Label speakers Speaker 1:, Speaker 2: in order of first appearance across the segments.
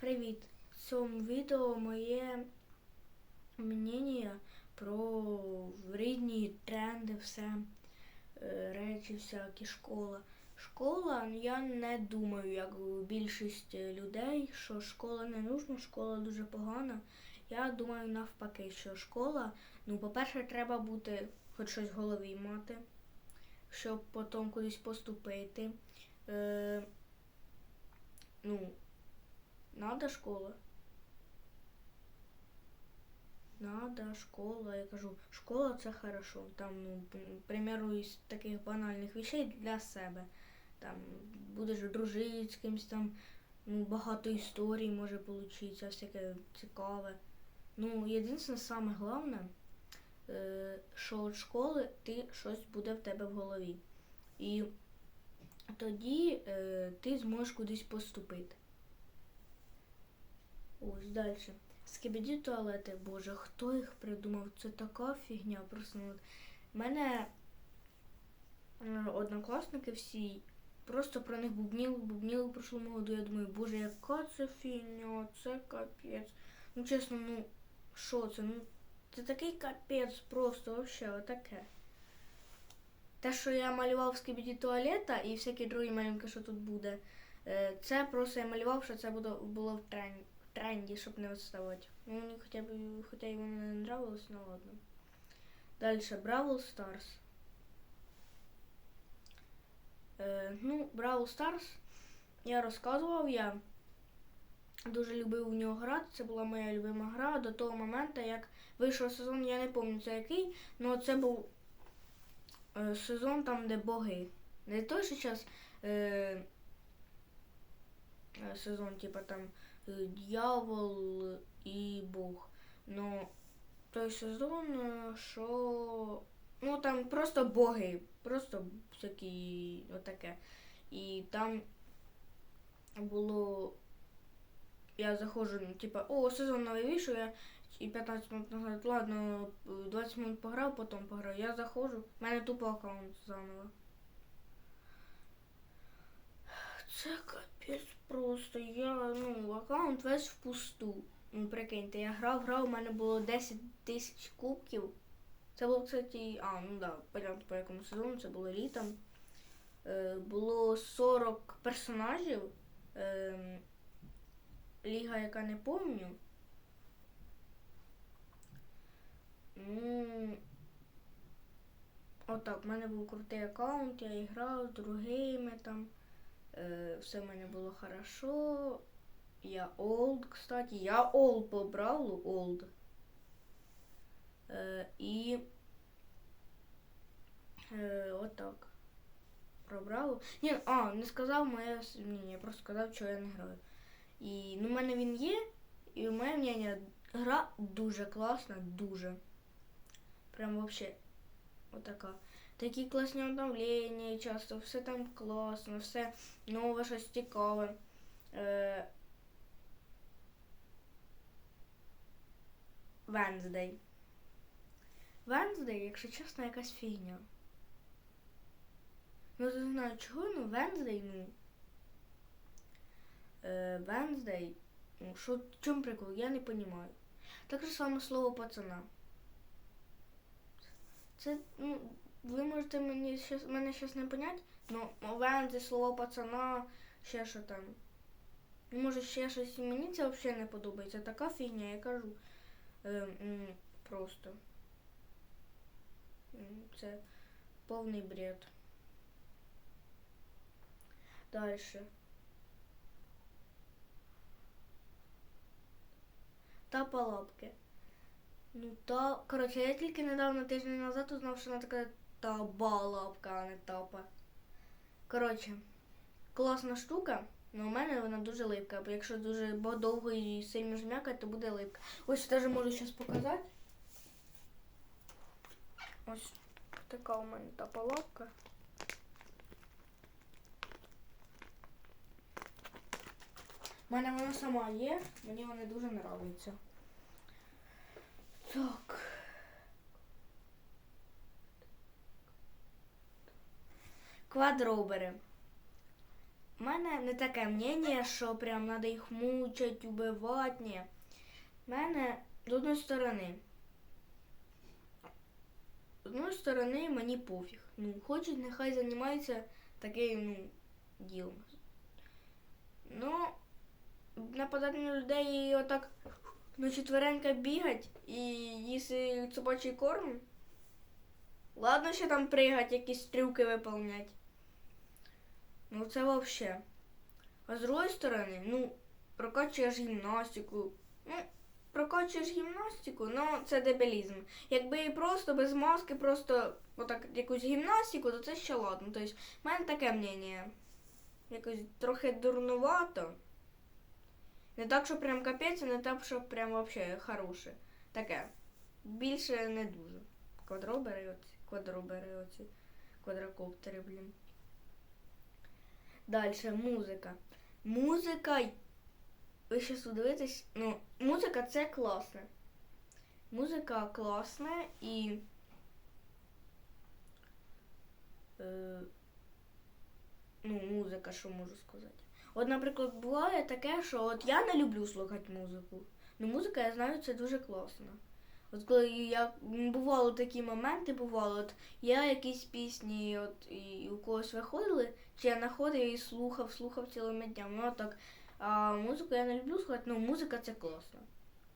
Speaker 1: Привіт! В цьому відео моє мнення про рідні тренди, все, е, речі всякі, школа. Школа, я не думаю, як більшість людей, що школа не нужна, школа дуже погана. Я думаю навпаки, що школа, ну, по-перше, треба бути хоч щось в голові мати, щоб потім кудись поступити. Е, ну, Надо школа. Надо школа. Я кажу, школа це хорошо. Там, ну, п- примеру, із таких банальних вещей для себе. Там будеш дружити з кимось там, ну, багато історій може получитися, всяке цікаве. Ну, єдине, саме головне, е, що від школи ти щось буде в тебе в голові. І тоді е, ти зможеш кудись поступити. Ось далі. Скибіді туалети, боже, хто їх придумав? Це така фігня. Просто от. мене е, однокласники всі просто про них бубніли, бубніли в прошлому году. Я думаю, боже, яка це фігня, це капець. Ну чесно, ну що це? Ну це такий капець просто вообще отаке. Те, що я малював в скибіді туалета і всякі другі малюнки, що тут буде, е, це просто я малював, що це було в тренді тренді, щоб не відставати. Ну, мені хоча б, хоча й воно не нравилось, ну ладно. Далі, Бравл Старс. Е, ну, Бравл Старс, я розказував, я дуже любив у нього грати. Це була моя любима гра до того моменту, як вийшов сезон, я не пам'ятаю це який, але це був е, сезон там, де боги. Не той, що зараз е, е, сезон, типа там дьявол і Бог. Ну, той сезон, е, що. Ну там просто боги, просто всякі отаке. І там було. Я заходжу, ну, типа, о, сезон новий вийшов, я і 15 минут назад, ладно, 20 минут пограв, потім пограв. Я заходжу, в мене тупо аккаунт заново. Це капець просто. Я, ну, аккаунт весь впусту. Ну, прикиньте, я грав, грав, у мене було 10 тисяч кубків. Це було, кстати, а, ну да, понятно по якому сезону, це було літом. Е, було 40 персонажів. Е, ліга, яка не помню. Ну, отак, в мене був крутий аккаунт, я грав з другими там. Е, все в мене було хорошо. Я олд, кстати. Я олд по бравлу, олд. Е, і е, отак. Про бравлу. Ні, а, не сказав моє мнення, я просто сказав, що я не граю. І ну, в мене він є, і мене мнення, гра дуже класна, дуже. Прям вообще отака. Такі класні обновлення часто, все там класно, все нове, щось цікаве. Е, Wednesday. Wednesday, якщо чесно, якась фігня. Ну, не знаю чого, ну Wednesday, ну. Е, Wednesday. Ну, що, в чому прикол? Я не розумію. Так же саме слово пацана. Це, ну, ви можете мені щас, мене щось не поняти, ну, Wednesday, слово пацана, ще що там. Ну, Може, ще щось мені це взагалі не подобається. Така фігня, я кажу. Е, просто. Це повний бред. Дальше. Тапа лапки. Ну та, коротше, я тільки недавно тиждень назад узнав, що вона така таба лапка, а не тапа. Коротше, класна штука, але у мене вона дуже липка, бо якщо дуже довго і сильно жмякати, то буде липка. Ось теж можу зараз показати. Ось така у мене тапа лапка. У мене вона сама є, мені вона дуже подобається. Так. Квадробери. У мене не таке мнення, що прям треба їх мучать, убивати. Ні. У мене з одної сторони. З одної сторони мені пофіг. Ну, хочуть, нехай займаються таким ну, ділом. Ну, нападати на людей і отак на четверенька бігать і їсти собачий корм. Ладно, ще там пригать, якісь трюки виповнять. Ну це вообще. А з другої сторони, ну, прокачуєш гімнастику. Ну, прокачуєш гімнастику, ну це дебілізм. Якби і просто без маски, просто отак якусь гімнастику, то це ще ладно. Тобто, в мене таке мнення. Якось трохи дурнувато. Не так, що прям капець, і не так, що прям вообще хороше. Таке. Більше не дуже. Квадробери оці, квадробери оці, квадрокоптери, блін. Далі, музика. Музика. Ви зараз подивитесь, ну, музика це класне. Музика класна і. Е, ну, музика, що можу сказати. От, наприклад, буває таке, що от я не люблю слухати музику. Ну, музика, я знаю, це дуже класно. От коли я бувало такі моменти, бувало, от я якісь пісні, от і у когось виходили, чи я знаходив і слухав, слухав цілими днями. Ну, так. А музику я не люблю слухати, ну музика це класно.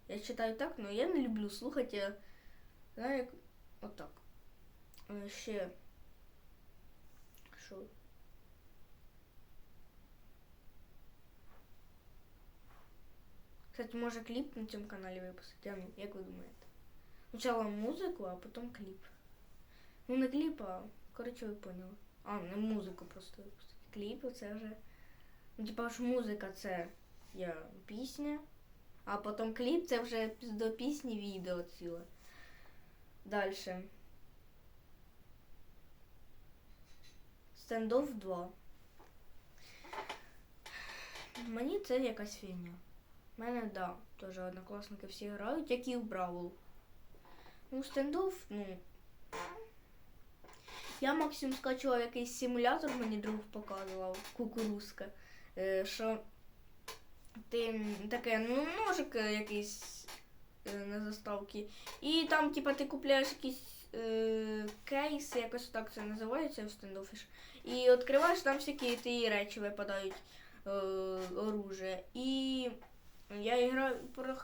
Speaker 1: Я читаю так, але я не люблю слухати. Я, знаю, як отак. Е, Ще. Що? Кстати, може кліп на цьому каналі випустити. Ну, як ви думаєте? Спочатку музику, а потім кліп. Ну не кліп, а коротше ви поняли. А, не музику просто. Кліп це вже. Ну, типа ж музика це є пісня, а потім кліп це вже до пісні відео ціле. Далі. Стендов 2. Мені це якась фігня. У мене, да, теж однокласники всі грають, як і в Бравл. Ну, стендов, ну. Я максимум скачував якийсь симулятор, мені друг показував, кукурузка. Е, що ти таке, ну, ножик е, якийсь е, на заставці. І там, типа, ти купляєш якийсь е, кейс, якось так це називається в стендофіш. І відкриваєш, там всякі ті речі випадають е, оружие. І я іграв,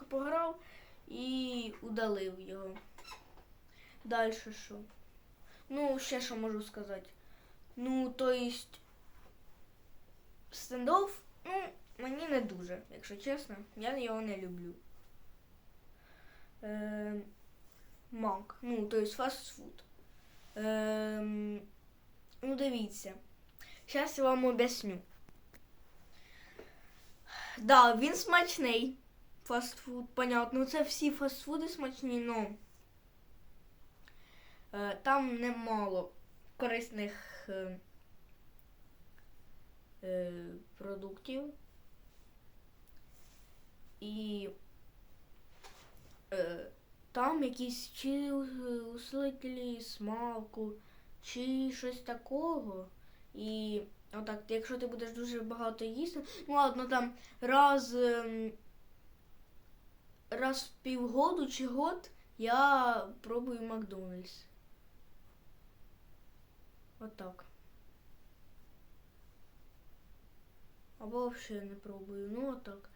Speaker 1: пограв і удалив його. Далі що? Ну, ще що можу сказати. Ну, то есть, стендов, ну, мені не дуже, якщо чесно. Я його не люблю. Е, мак, ну, то есть фастфуд. Е, ну, дивіться. Зараз я вам об'ясню. Да, він смачний. Фастфуд, понятно. Це всі фастфуди смачні, но е, там немало корисних е, е, продуктів. І е, там якісь чи усилителі смаку, чи щось такого. І отак, якщо ти будеш дуже багато їсти, ну ладно, там раз, ем, раз в півгоду чи год я пробую Макдональдс. Отак. Або взагалі не пробую. Ну отак.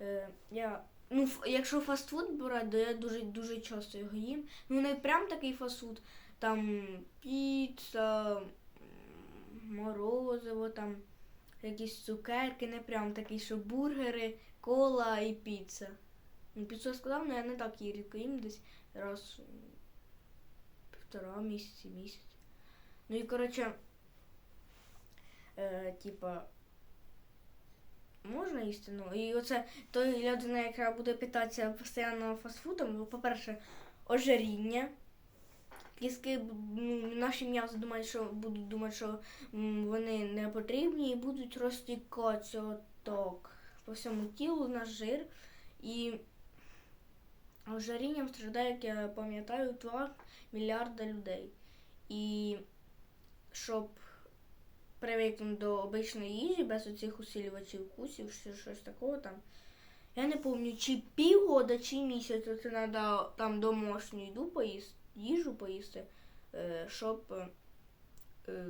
Speaker 1: Е, я, ну, якщо фастфуд брати, то я дуже дуже часто його їм. Ну не прям такий фастфуд. Там піца, морозиво, там якісь цукерки, не прям такий, що бургери, кола і піца. Ну, піцу я сказав, але я не так її рідко їм десь раз півтора місяці, місяць. Ну і коротше, е, типа, можна їсти, ну і оце той людина, яка буде питатися постійно фастфудом, по-перше, ожиріння. Кіски, ну, наші м'ясо думають, що будуть думати, що вони не потрібні і будуть розтікатися отак по всьому тілу наш жир. І ожирінням страждає, як я пам'ятаю, 2 мільярда людей. І щоб привикнути до обичної їжі без оцих усилювачів вкусів, чи щось такого там. Я не пам'ятаю, чи півгода, чи місяць це треба там домашню їду поїсти, їжу поїсти, е, щоб. е, е,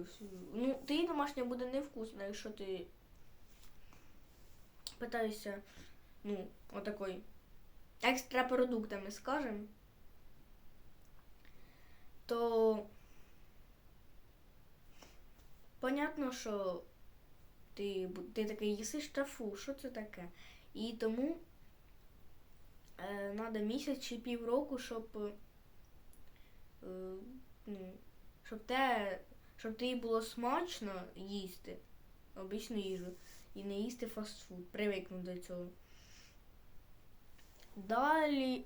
Speaker 1: ну, ти домашня буде невкусна, якщо ти питаєшся, ну, отакой екстра продуктами, скажем, то понятно, що ти, ти такий їсиш тафу, що це таке? І тому треба місяць чи півроку, щоб, е, ну, щоб, те, щоб тобі було смачно їсти обичну їжу і не їсти фастфуд, привикнути до цього. Далі.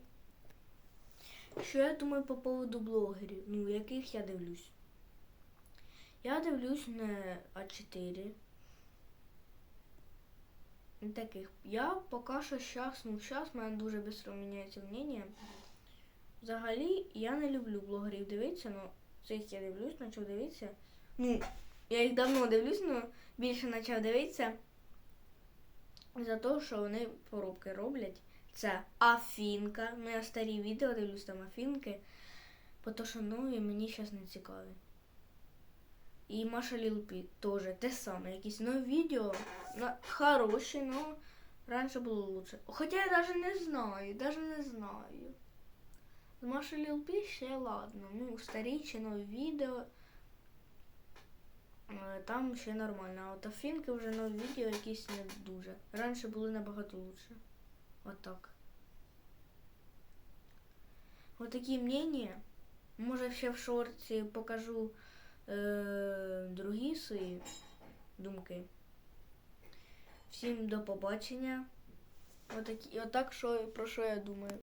Speaker 1: Що я думаю по поводу блогерів, ну, яких я дивлюсь? Я дивлюсь на А4. Не таких. Я поки що щас, ну щас в мене дуже швидко міняється мнення. Взагалі, я не люблю блогерів дивитися, ну цих я дивлюсь, почав дивитися. Ну, я їх давно дивлюсь, але більше почав дивитися. За те, що вони поробки роблять. Це Афінка. Ну, я старі відео дивлюсь там Афінки. Бо то, що нові мені зараз не цікаві. І Маша Лілпі теж те саме. Якісь нові відео. Хороші, але раніше було лучше. Хоча я навіть не знаю, навіть не знаю. З Маша Лілпі ще ладно. Ну, старі чи нові відео. е, Там ще нормально. А от Афінки вже нові відео якісь не дуже. Раніше були набагато лучше. Отак. От такі мнення. Може ще в шорті покажу е, другі свої думки. Всім до побачення. Отак, отак, що, про що я думаю.